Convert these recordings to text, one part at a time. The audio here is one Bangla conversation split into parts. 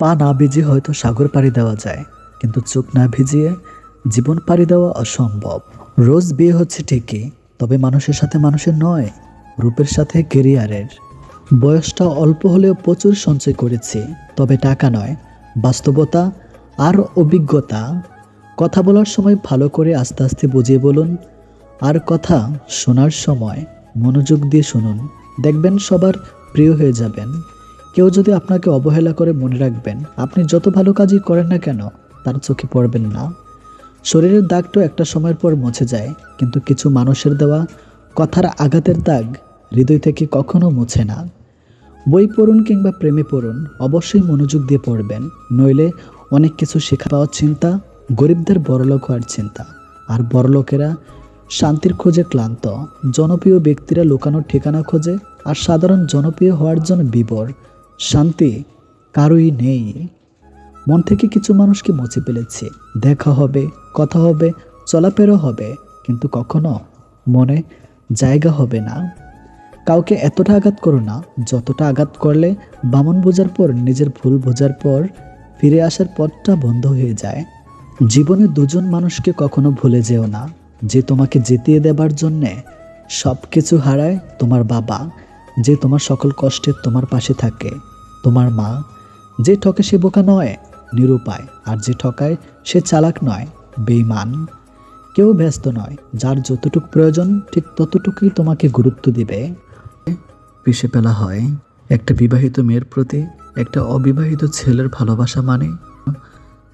পা না ভিজিয়ে হয়তো সাগর পাড়ি দেওয়া যায়, কিন্তু চোখ না ভিজিয়ে জীবন পাড়ি দেওয়া অসম্ভব। রোজ বিয়ে হচ্ছে ঠিকই, তবে মানুষের সাথে মানুষের নয়, রূপের সাথে কেরিয়ারের। বয়সটা অল্প হলেও প্রচুর সঞ্চয় করেছি, তবে টাকা নয়, বাস্তবতা আর অভিজ্ঞতা। কথা বলার সময় ভালো করে আস্তে আস্তে বুঝিয়ে বলুন, আর কথা শোনার সময় মনোযোগ দিয়ে শুনুন, দেখবেন সবার প্রিয় হয়ে যাবেন। কেউ যদি আপনাকে অবহেলা করে মনে রাখবেন, আপনি যত ভালো কাজই করেন না কেন, তার চোখে পড়বেন না। শরীরের দাগটা একটা সময়ের পর মুছে যায়, কিন্তু কিছু মানুষের দেওয়া কথার আঘাতের দাগ হৃদয় থেকে কখনো মুছে না। বই পড়ুন কিংবা প্রেমে পড়ুন, অবশ্যই মনোযোগ দিয়ে পড়বেন, নইলে অনেক কিছু শেখা পাওয়ার চিন্তা, গরিবদের বড়লোক হওয়ার চিন্তা। আর বড়লোকেরা শান্তির খোঁজে ক্লান্ত, জনপ্রিয় ব্যক্তিরা লুকানোর ঠিকানা খোঁজে, আর সাধারণ জনপ্রিয় হওয়ার জন্য বিবর শান্তি কারোই নেই। মন থেকে কিছু মানুষকে মুছে ফেলেছি। দেখা হবে, কথা হবে, চলাফেরা হবে, কিন্তু কখনো মনে জায়গা হবে না। কাউকে এতটা আঘাত করো না, যতটা আঘাত করলে বামন বোঝার পর, নিজের ভুল বোঝার পর ফিরে আসার পথটা বন্ধ হয়ে যায়। জীবনে দুজন মানুষকে কখনো ভুলে যেও না। যে তোমাকে জিতিয়ে দেবার জন্যে সব কিছু হারায় তোমার বাবা। যে তোমার সকল কষ্টে তোমার পাশে থাকে। তোমার মা, যে ঠকে সে বোকা নয়, নিরুপায়, আর যে ঠকায় সে চালাক নয় বেইমান কেউ ব্যস্ত নয়, যার যতটুকু প্রয়োজন, ঠিক ততটুকুই তোমাকে গুরুত্ব দিবে। পিষে ফেলা হয়, একটা বিবাহিত মেয়ের প্রতি একটা অবিবাহিত ছেলের ভালোবাসা মানে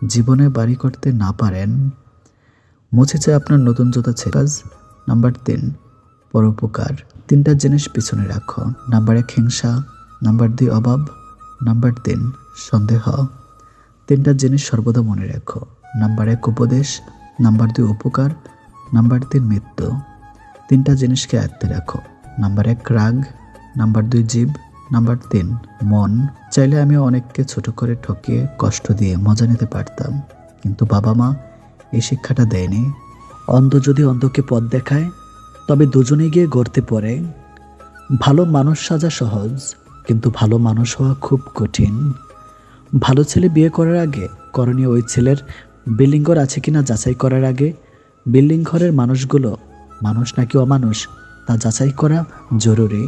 জীবনে বাড়ি করতে না পারেন। মুছে যায় আপনার নতুন জোতা ছেকাজ নাম্বার তিন, পরোপকার। তিনটা জিনিস পিছনে রাখো। নাম্বার এক, হিংসা। নাম্বার দুই, অভাব। নাম্বার তিন, সন্দেহ। তিনটা জিনিস সর্বদা মনে রাখো। নাম্বার এক, উপদেশ। নাম্বার দুই, উপকার। নাম্বার তিন, মৃত্যু। তিনটা জিনিসকে আয়ত্তে রাখো। নাম্বার এক, রাগ। নাম্বার দুই জীব নাম্বার তিন, মন। চাইলে আমি অনেককে ছোট করে ঠকিয়ে কষ্ট দিয়ে মজা নিতে পারতাম। কিন্তু বাবা মা এই শিক্ষাটা দেয়নি। অন্ধ যদি অন্ধকে পথ দেখায় তবে দুজনে গিয়ে গড়তে পড়ে। ভালো মানুষ সাজা সহজ, কিন্তু ভালো মানুষ হওয়া খুব কঠিন। ভালো ছেলে বিয়ে করার আগে, করণীয় ওই ছেলের বিল্ডিং ঘর আছে কিনা যাচাই করার আগে বিল্ডিং ঘরের মানুষগুলো, মানুষ নাকি অমানুষ, তা যাচাই করা জরুরি।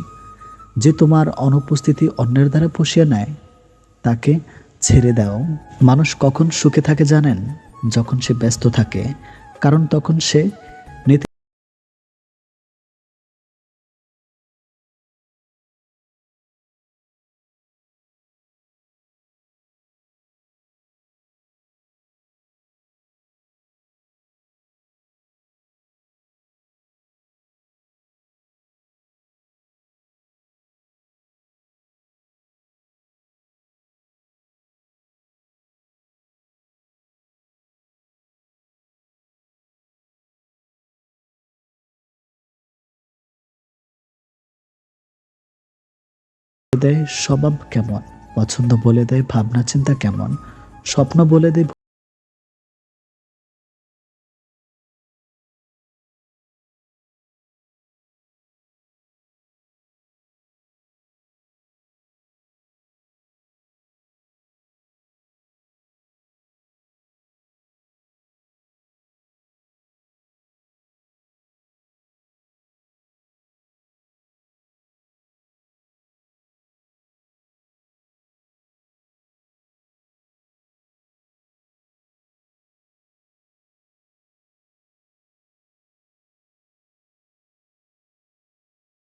যে তোমার অনুপস্থিতি অন্যের দ্বারা পুষিয়ে নেয়, তাকে ছেড়ে দাও। মানুষ কখন সুখে থাকে জানেন? যখন সে ব্যস্ত থাকে, কারণ তখন সে দেয় স্বভাব কেমন? পছন্দ বলে দেয় ভাবনা চিন্তা কেমন? স্বপ্ন বলে দেয়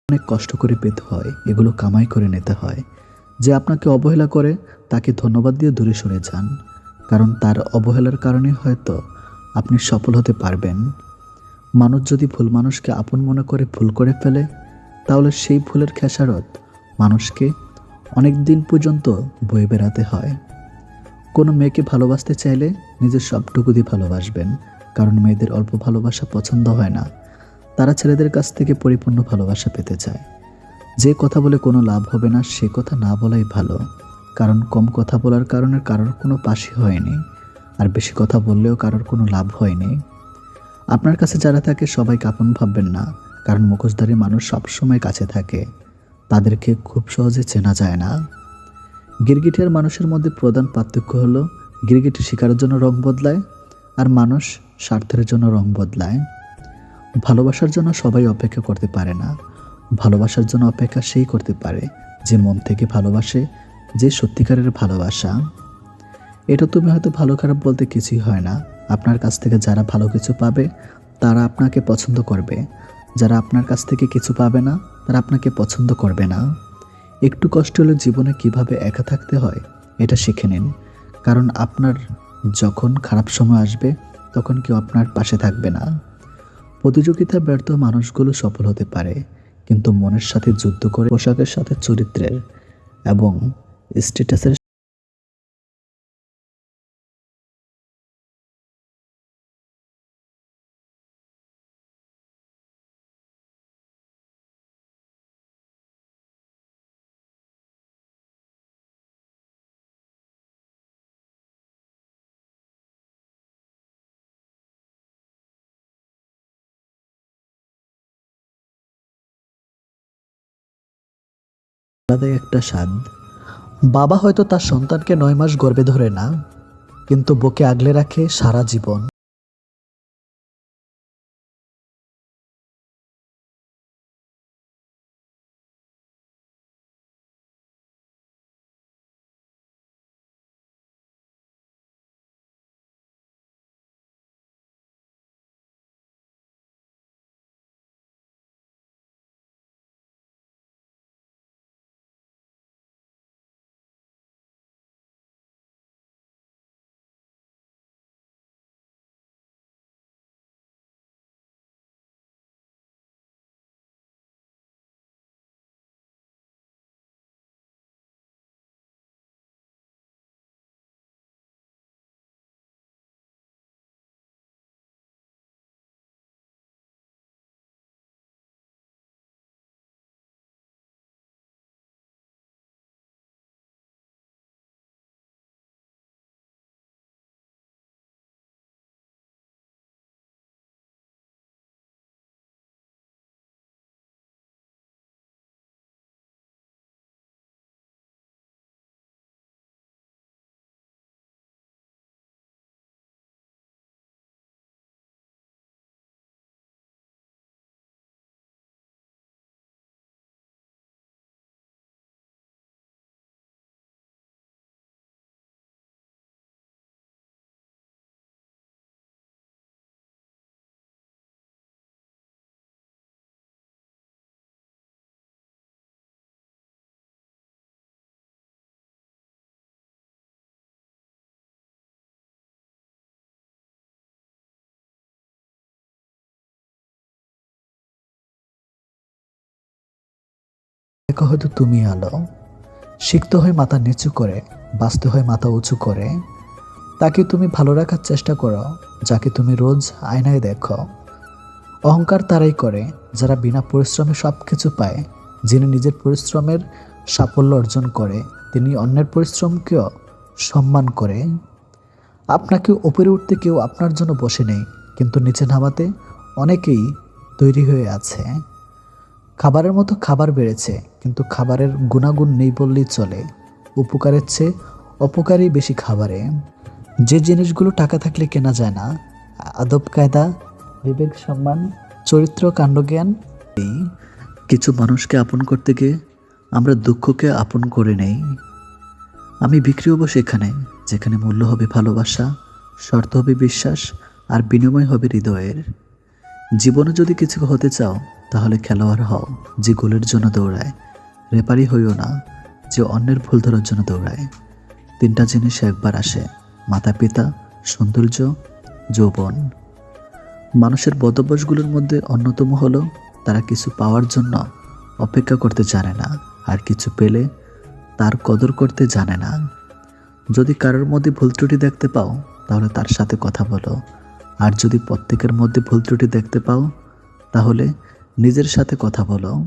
অনেক কষ্ট করে পেতে হয়, এগুলো কামাই করে নিতে হয়। যে আপনাকে অবহেলা করে, তাকে ধন্যবাদ দিয়ে দূরে সরে যান। কারণ তার অবহেলার কারণে হয়তো আপনি সফল হতে পারবেন। মানুষ যদি ভুল মানুষকে আপন মনে করে ভুল করে ফেলে, তাহলে সেই ভুলের খেসারত মানুষকে অনেক দিন পর্যন্ত বয়ে বেড়াতে হয়। কোনো মেয়েকে ভালোবাসতে চাইলে নিজের সবটুকু দিয়ে ভালোবাসবেন, কারণ মেয়েদের অল্প ভালোবাসা পছন্দ হয় না। তারা ছেলেদের কাছ থেকে পরিপূর্ণ ভালোবাসা পেতে চায়। যে কথা বলে কোনো লাভ হবে না, সে কথা না বলাই ভালো। কারণ কম কথা বলার কারণে কারোর কোনো পাশে হয়নি, আর বেশি কথা বললেও কারোর কোনো লাভ হয়নি। আপনার কাছে যারা থাকে, সবাই আপন ভাববেন না, কারণ মুখোশধারী মানুষ সবসময় কাছে থাকে। তাদেরকে খুব সহজে চেনা যায় না। গিরগিটি আর মানুষের মধ্যে প্রধান পার্থক্য হলো গিরগিটি শিকারের জন্য রং বদলায়, আর মানুষ স্বার্থের জন্য রং বদলায়। ভালোবাসার জন্য সবাই অপেক্ষা করতে পারে না। ভালোবাসার জন্য অপেক্ষা সেই করতে পারে যে মন থেকে ভালোবাসে, যে সত্যিকারের ভালোবাসা। এটা তুমি হয়তো ভালো খারাপ বলতে কিছুই হয় না। আপনার কাছ থেকে যারা ভালো কিছু পাবে, তারা আপনাকে পছন্দ করবে। যারা আপনার কাছ থেকে কিছু পাবে না, তারা আপনাকে পছন্দ করবে না। একটু কষ্ট হলে জীবনে কীভাবে একা থাকতে হয়, এটা শিখে নিন। কারণ আপনার যখন খারাপ সময় আসবে, তখন কেউ আপনার পাশে থাকবে না। প্রতিযোগিতা ব্যর্থ মানুষগুলো সফল হতে পারে, কিন্তু মনের সাথে যুদ্ধ করে পোশাকের সাথে চরিত্রের এবং স্ট্যাটাসের আলাদাই একটা স্বাদ। বাবা হয়তো তার সন্তানকে নয় মাস গর্বে ধরে না, কিন্তু বুকে আগলে রাখে সারা জীবন। একা হয়তো তুমি আলো। শিখতে হয় মাথা নিচু করে বাঁচতে হয় মাথা উঁচু করে। তাকে তুমি ভালো রাখার চেষ্টা করো, যাকে তুমি রোজ আয়নায় দেখো। অহংকার তারাই করে, যারা বিনা পরিশ্রমে সব কিছু পায়। যিনি নিজের পরিশ্রমের সাফল্য অর্জন করে, তিনি অন্যের পরিশ্রমকেও সম্মান করে। আপনাকে উপরে উঠতে কেউ আপনার জন্য বসে নেই, কিন্তু নিচে নামাতে অনেকেই তৈরি হয়ে আছে। খাবারের মতো খাবার বেড়েছে, কিন্তু খাবারের গুণাগুণ নেই বললেই চলে। উপকারের চেয়ে অপকারই বেশি খাবারে। যে জিনিসগুলো টাকা থাকলে কেনা যায় না, আদব, কায়দা, বিবেক, সম্মান, চরিত্র, কাণ্ডজ্ঞান। কিছু মানুষকে আপন করতে গিয়ে আমরা দুঃখকে আপন করে নেই। আমি বিক্রি হব সেখানে, যেখানে মূল্য হবে ভালোবাসা, শর্ত হবে বিশ্বাস, আর বিনিময় হবে হৃদয়ের। জীবনে যদি কিছু হতে চাও তাহলে খেলোয়াড় হও যে গোলের জন্য দৌড়ায়। রেপারি হইও না, যে অন্যের ভুল ধরার জন্য দৌড়ায়। তিনটা জিনিস একবার আসে মাতা পিতা সৌন্দর্য, যৌবন। মানুষের বদভ্যাসগুলোর মধ্যে অন্যতম হলো, তারা কিছু পাওয়ার জন্য অপেক্ষা করতে জানে না, আর কিছু পেলে তার কদর করতে জানে না। যদি কারোর মধ্যে ভুল ত্রুটি দেখতে পাও, তাহলে তার সাথে কথা বলো। আর যদি প্রত্যেকের মধ্যে ভুল ত্রুটি দেখতে পাও, তাহলে নিজের সাথে কথা বলো।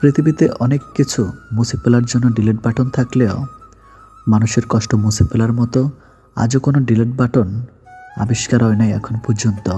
পৃথিবীতে অনেক কিছু মুছে ফেলার জন্য ডিলিট বাটন থাকলেও মানুষের কষ্ট মুছে ফেলার মতো আজও কোনো ডিলিট বাটন আবিষ্কার হয় নাই এখন পর্যন্ত।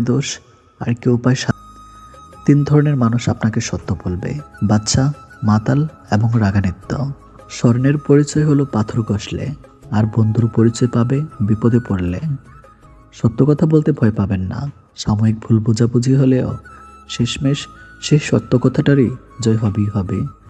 দোষ আর কেউ পায় তিন ধরনের মানুষ আপনাকে সত্য বলবে। বাচ্চা, মাতাল এবং রাগানিত্য স্বর্ণের পরিচয় হলো পাথর কষলে আর বন্ধুর পরিচয় পাবে বিপদে পড়লে। সত্য কথা বলতে ভয় পাবেন না। সাময়িক ভুল বোঝাবুঝি হলেও শেষমেশ সেই সত্য কথাটারই জয় হবেই হবে।